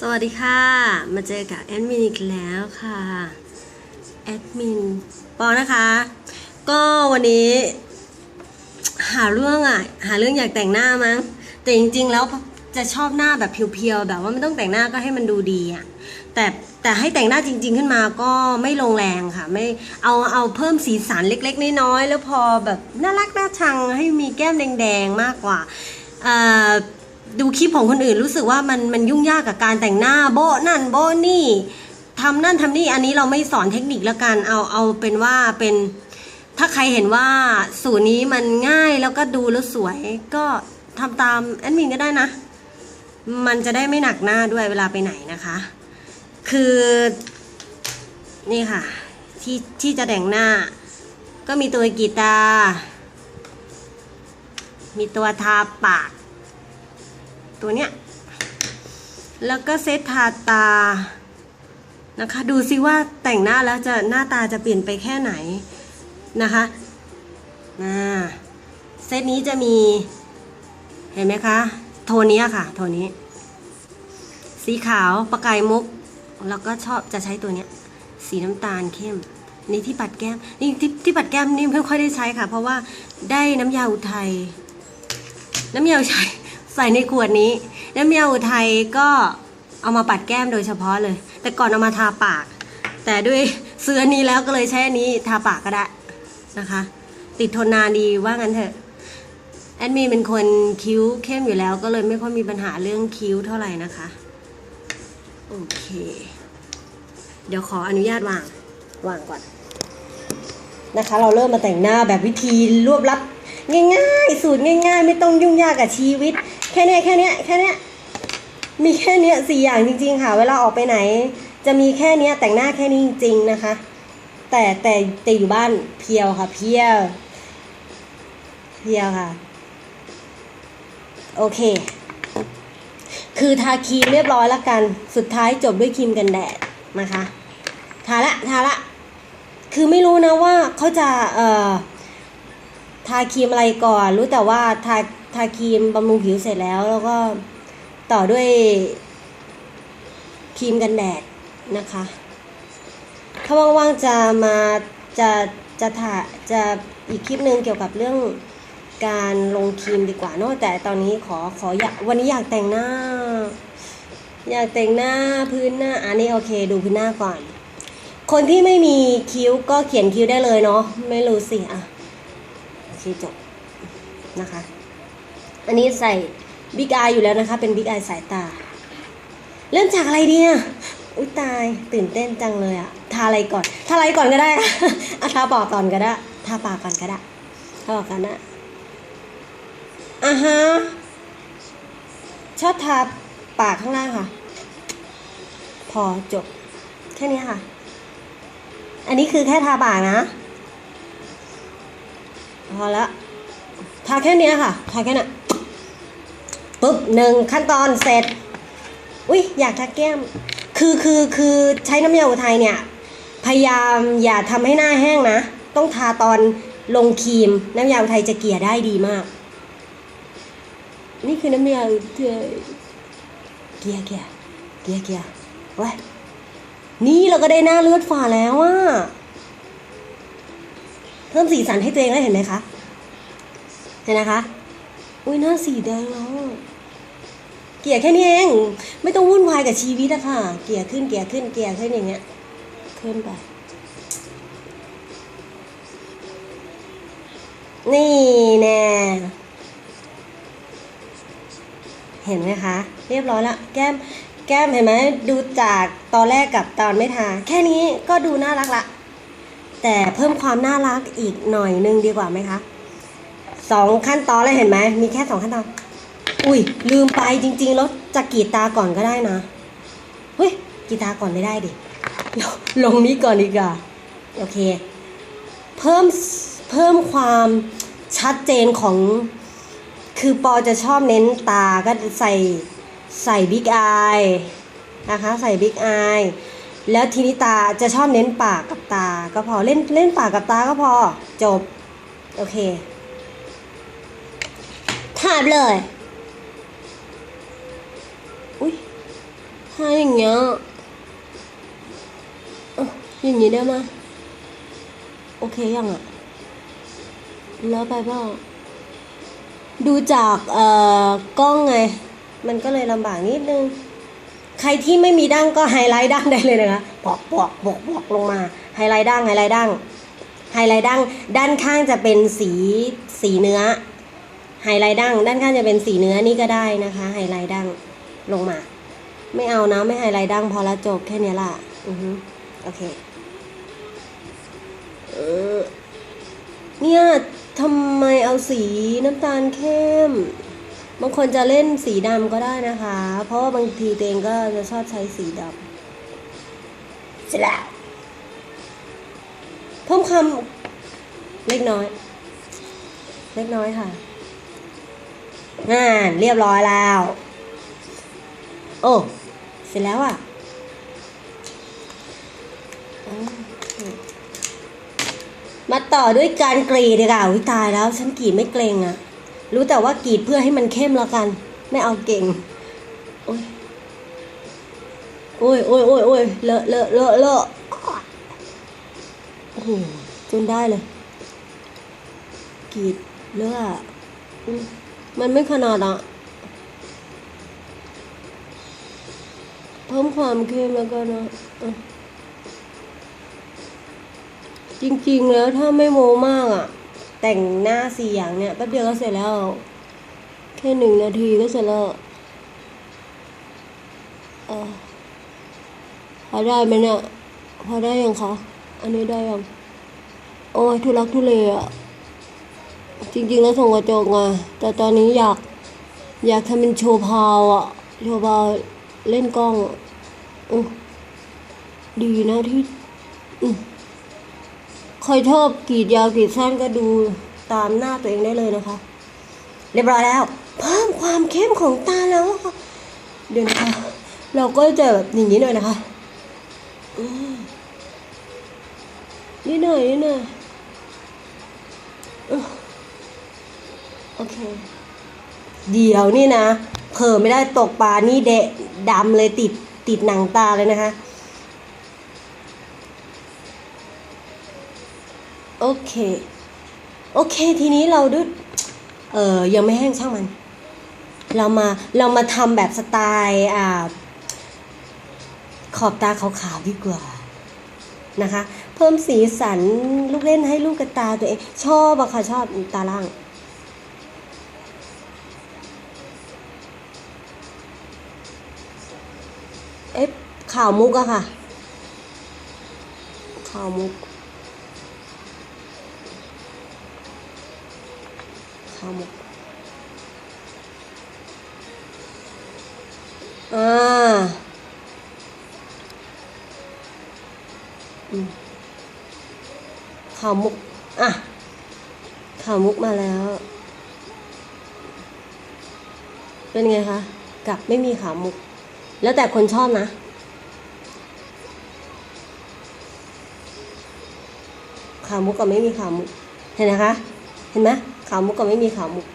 สวัสดีค่ะ มาเจอกับแอดมินอีกแล้วค่ะ แอดมินปอนะคะ ก็วันนี้ หาเรื่องอะ หาเรื่องอยากแต่งหน้ามั้ง แต่จริงๆแล้วจะชอบหน้าแบบเพียวๆแบบว่าไม่ต้องแต่งหน้าก็ให้มันดูดีอะ แต่แต่ให้แต่งหน้าจริง ๆ ขึ้นมาก็ไม่ลงแรงค่ะ ไม่เอาเอาเพิ่มสีสันเล็ก ๆ น้อยๆแล้วพอแบบน่ารักน่าชังให้มีแก้มแดงๆมากกว่าเอ่อ ดูคลิปของคนอื่นรู้สึกว่ามันมันยุ่งยากกับการแต่งหน้าโบนั่นโบนี่ทำนั่นทำนี่อันนี้เราไม่สอนเทคนิคแล้วกันเอาเอาเป็นว่าเป็นถ้าใครเห็นว่าสูตรนี้มันง่ายแล้วก็ดูแล้วสวยก็ทำตามแอดมินก็ได้นะ มันจะได้ไม่หนักหน้าด้วยเวลาไปไหนนะคะ คือนี่ค่ะ ที่ที่จะแต่งหน้า ก็มีตัวกีตาร์มีตัวทาปาก ตัวเนี้ย แล้วก็เซตทาตานะคะ ดูซิว่าแต่งหน้าแล้วจะหน้าตาจะเปลี่ยนไปแค่ไหนนะคะอ่าเซตนี้จะมี เห็นไหมคะ โทนนี้ค่ะ โทนนี้ สีขาวประกายมุก แล้วก็ชอบจะใช้ตัวเนี้ย สีน้ำตาลเข้ม นี่ที่ปัดแก้ม นี่ที่ที่ปัดแก้มนี่ไม่ค่อยได้ใช้ค่ะ เพราะว่าได้น้ำยาอุทัยน้ำยาอุทัย ใส่ในขวดนี้น้ำยอุทัยก็เอามาปัดแก้มโดยเฉพาะเลย แต่ก่อนเอามาทาปาก แต่ด้วยซื้ออันนี้แล้วก็เลยใช้อันนี้ทาปากก็ได้นะคะ ติดทนนานดีว่างั้นเถอะแอดมินเป็นคนคิ้วเข้มอยู่แล้ว ก็เลยไม่ค่อยมีปัญหาเรื่องคิ้วเท่าไหร่นะคะ โอเค เดี๋ยวขออนุญาตวางวางก่อนนะคะ เราเริ่มมาแต่งหน้าแบบวิธีรวบลัดง่ายๆ สูตรง่าย ๆ ไม่ต้องยุ่งยากกับชีวิต ค่เนี้ยแค่เนี้ยแค่เนี้ยมีแค่เนี้ยสี่อย่างจริง ๆ ค่ะ เวลาออกไปไหน จะมีแค่เนี้ยแต่งหน้าแค่นี้จริง ๆ นะคะ แต่แต่แต่อยู่บ้านเพียวค่ะเพียวเพียวค่ะ โอเค คือทาครีมเรียบร้อยแล้วกัน สุดท้ายจบด้วยครีมกันแดดนะคะทาละทาละคือไม่รู้นะว่าเขาจะเอ่อทาครีมอะไรก่อน รู้แต่ว่าทา ทาครีมบำรุงผิวเสร็จแล้ว แล้วก็ต่อด้วยครีมกันแดดนะคะ ถ้าว่างๆจะมาจะจะถ่ายจะอีกคลิปหนึ่งเกี่ยวกับเรื่องการลงครีมดีกว่าเนอะแต่ตอนนี้ขอขออยากวันนี้อยากแต่งหน้า อยากแต่งหน้าพื้นหน้าอันนี้โอเค ดูพื้นหน้าก่อน คนที่ไม่มีคิ้วก็เขียนคิ้วได้เลยเนาะไม่รู้สิอะโอเคจบนะคะ อันนี้ใส่บิ๊กอายอยู่แล้วนะคะ เป็นบิ๊กอายสายตา เริ่มจากอะไรดีอะอุ้ยตายตื่นเต้นจังเลยอะทาอะไรก่อน ทาอะไรก่อนก็ได้อะทาปากก่อนก็ได้ ทาปากก่อนก็ได้ทาปากก่อนนะอะฮะชอบทาปากข้างล่างค่ะ พอจบ แค่นี้ค่ะ อันนี้คือแค่ทาปากนะ พอละ ทาแค่นี้ค่ะ ทาแค่นั้ ปุ๊บหนึ่งขั้นตอนเสร็จ อุ้ยอยากทาแก้ม คือคือคือใช้น้ำยาอุทัยเนี่ย พยายามอย่าทำให้หน้าแห้งนะ ต้องทาตอนลงครีม น้ำยาอุทัยจะเกลี่ยได้ดีมาก นี่คือน้ำยาอุทัยเกลี่ยเกลี่ยเกลี่ยเกลี่ยไว้ยนี่เราก็ได้หน้าเลือดฝาแล้วอะเพิ่มสีสันให้ตัวเองแล้วเห็นไหมคะ เห็นนะคะ อุ้ยหน้าสีแดงแล้วอะเกลี่ยแค่นี้เองไม่ต้องวุ่นวายกับชีวิตอะค่ะ เกลี่ยขึ้นเกลี่ยขึ้นเกลี่ยขึ้นอย่างเงี้ยขึ้นไปนี่แน่เห็นไหมคะ เรียบร้อยละแก้มแก้มเห็นไหมดูจากตอนแรกกับตอนไม่ทา แค่นี้ก็ดูน่ารักละ แต่เพิ่มความน่ารักอีกหน่อยนึงดีกว่าไหมคะ สองขั้นตอนแล้วเห็นไหมมีแค่สองขั้นตอน อุ้ยลืมไปจริงๆแล้วจะกรีดตาก่อนก็ได้นะเฮ้ยกรีดตาก่อนไม่ได้ดิลงนี้ก่อนดีกว่าโอเค เพิ่มเพิ่มความชัดเจนของ คือปอจะชอบเน้นตาก็ใส่ใส่บิ๊กอายนะคะใส่บิ๊กอายแล้วทีนี้ตาจะชอบเน้นปากกับตาก็พอเล่นเล่นปากกับตาก็พอจบ โอเค ถามเลย อุ้ยทถ้าอย่างเงี้ยเอ้าอย่างงี้ได้ไหมโอเคยังอะแล้วไปเปล่าดูจากเอ่อกล้องไง มันก็เลยลำบากนิดนึง ใครที่ไม่มีดั้งก็ไฮไลท์ดั้งได้เลยนะคะปอกปอกปอกปอกลงมาไฮไลท์ดั้งไฮไลท์ดั้งไฮไลท์ดั้งด้านข้างจะเป็นสีสีเนื้อ ไฮไลท์ดั้งด้านข้างจะเป็นสีเนื้อนี่ก็ได้นะคะ ไฮไลท์ดั้งลงมา ไม่เอานะไม่ไฮไลท์ดั้งพอละจบแค่นี้ล่ะอือฮึโอเคเออเนี่ยทำไมเอาสีน้ำตาลเข้ม บางคนจะเล่นสีดำก็ได้นะคะ เพราะว่าบางทีตัวเองก็จะชอบใช้สีดำเสร็จแล้วเพิ่มคำเล็กน้อย เล็กน้อยค่ะ น่านเรียบร้อยแล้ว โอ้ เสร็จแล้วอะมาต่อด้วยการกรีดดีกว่าอุ้ยตายแล้วฉันกรีดไม่เกรงอะรู้แต่ว่ากรีดเพื่อให้มันเข้มแล้วกัน ไม่เอาเก่งโอ้ยโอ้ยโอ้ยโอ้ยโอ้ยเลอะเลอะเลอะเลอะโอ้โหจนได้เลยกรีดเลอะ มันไม่ขนาดอะเพิ่มความเข้มแล้วก็นะะจริงๆแล้วถ้าไม่โมมากอะแต่งหน้าสี่อย่างเนี่ยแป๊บเดียวก็เสร็จแล้ว แค่หนึ่งนาทีก็เสร็จแล้วพอได้ไหมเนี่ย พอได้ยังคะ อันนี้ได้ยัง โอ้ยทุลักทุเลอะ จริงๆแล้วส่งกระจกไงแต่ตอนนี้อยากอยากทำเป็นโชว์พาวอะโชว์พาวเล่นกล้องอะอือดีนะที่อืมใครชอบกรีดยาวกรีดสั้นก็ดูตามหน้าตัวเองได้เลยนะคะ เรียบร้อยแล้ว เพิ่มความเข้มของตาแล้วค่ะเดี๋ยวนะคะเราก็จะแบบอย่างนี้หน่อยนะคะอืมนิดหน่อยนิดหน่อย โอเค เดี๋ยวนี่นะ เผลอไม่ได้ตกปลานี่เดะดำเลยติดติดหนังตาเลยนะคะ โอเค โอเค ทีนี้เราดูเออยังไม่แห้งช่างมัน เรามาเรามาทำแบบสไตล์อ่าขอบตาขาวๆดีกว่านะคะ เพิ่มสีสันลูกเล่นให้ลูกกระตาตัวเอง ชอบอะค่ะชอบตาล่าง เอ๊ะข่าวมุกอะค่ะ ข่าวมุก ข่าวมุก อ่า ข่าวมุก อะ ข่าวมุกมาแล้ว เป็นไงคะ กับไม่มีข่าวมุก แล้วแต่คนชอบนะ ขาวมุกกับไม่มีขาวมุก เห็นนะคะ เห็นไหมขาวมุกกับไม่มีขาวมุก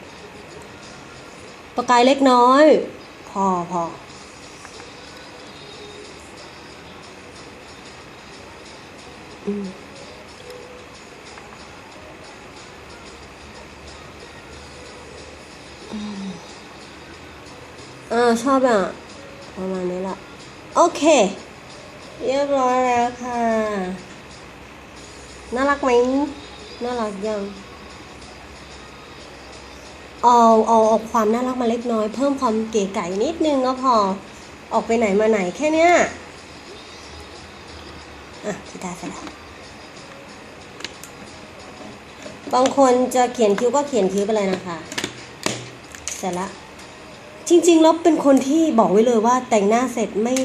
ประกายเล็กน้อย พอพออืมอ่าชอบอะ ประมาณนี้ละโอเค เรียบร้อยแล้วค่ะ น่ารักไหมน่ารักยังเอาเอาเอาความน่ารักมาเล็กน้อย เพิ่มความเก๋ไก่นิดนึงก็พอออกไปไหนมาไหนแค่เนี้ยอะกีตาร์เสร็จแล้วบางคนจะเขียนคิ้วก็เขียนคิ้วไปเลยนะคะ เสร็จและ จริงๆแล้วเป็นคนที่บอกไว้เลยว่าแต่งหน้าเสร็จไม่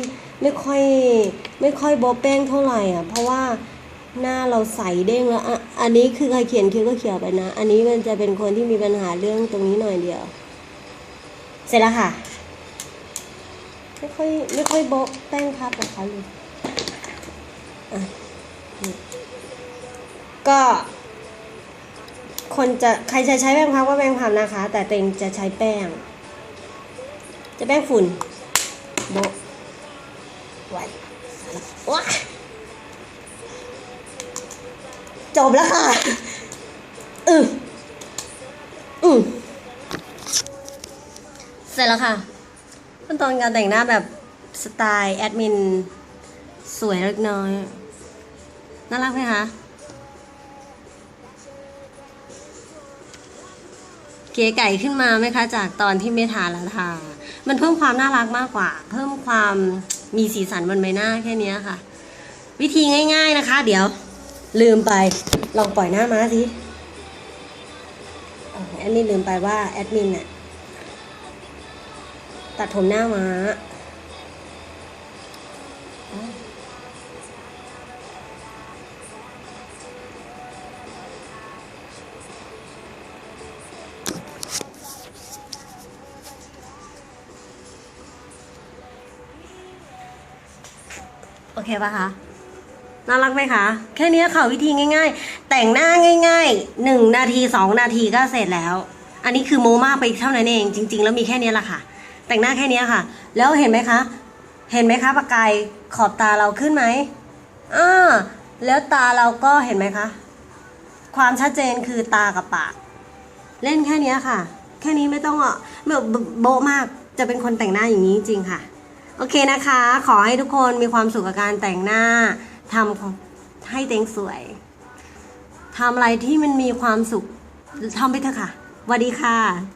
ไม่ค่อยไม่ค่อยโบแป้งเท่าไหร่อะ เพราะว่าหน้าเราใสเด้งแล้วอันนี้คือใครเขียนคิ้วก็เขียนไปนะ อันนี้มันจะเป็นคนที่มีปัญหาเรื่องตรงนี้หน่อยเดียว เสร็จแล้วค่ะ ไม่ค่อยไม่ค่อยโบแป้งพับกับเขาเลยก็ คนจะใครจะใช้แป้งพับก็แป้งพับนะคะ แต่ตัวเองจะใช้แป้ง จะแป้งฝุ่นโบไว้ว้าจบแล้วค่ะ อืออือเสร็จแล้วค่ะขั้นตอนการแต่งหน้าแบบสไตล์แอดมิน สวยเล็กน้อย น่ารักไหมคะเก๋ไก่ขึ้นมาไหมคะ จากตอนที่ไม่ทาแล้วทา มันเพิ่มความน่ารักมากกว่า เพิ่มความมีสีสันบนใบหน้าแค่นี้ค่ะ วิธีง่าย ๆนะคะ เดี๋ยว ลืมไป ลองปล่อยหน้าม้าสิแอดมินลืมไปว่าแอดมินเนี่ยตัดผมหน้าม้า โอเคปะคะน่ารักไหมคะ แค่เนี้ยค่ะวิธีง่าย ๆ แต่งหน้าง่ายๆหนึ่งนาทีสองนาทีก็เสร็จแล้ว อันนี้คือโมมากไปเท่านั้นเองจริง ๆ แล้วมีแค่นี้แหละค่ะ แต่งหน้าแค่นี้ค่ะ แล้วเห็นไหมคะ เห็นไหมคะประกายขอบตาเราขึ้นไหมอ่าแล้วตาเราก็เห็นไหมคะ ความชัดเจนคือตากับปาก เล่นแค่นี้ค่ะ แค่นี้ไม่ต้องอะไม่โบมากจะเป็นคนแต่งหน้าอย่างนี้จริงค่ะ โอเคนะคะ ขอให้ทุกคนมีความสุขกับการแต่งหน้าทำให้เต็งสวยทำอะไรที่มันมีความสุขทำไปเถอะค่ะสวัสดีค่ะ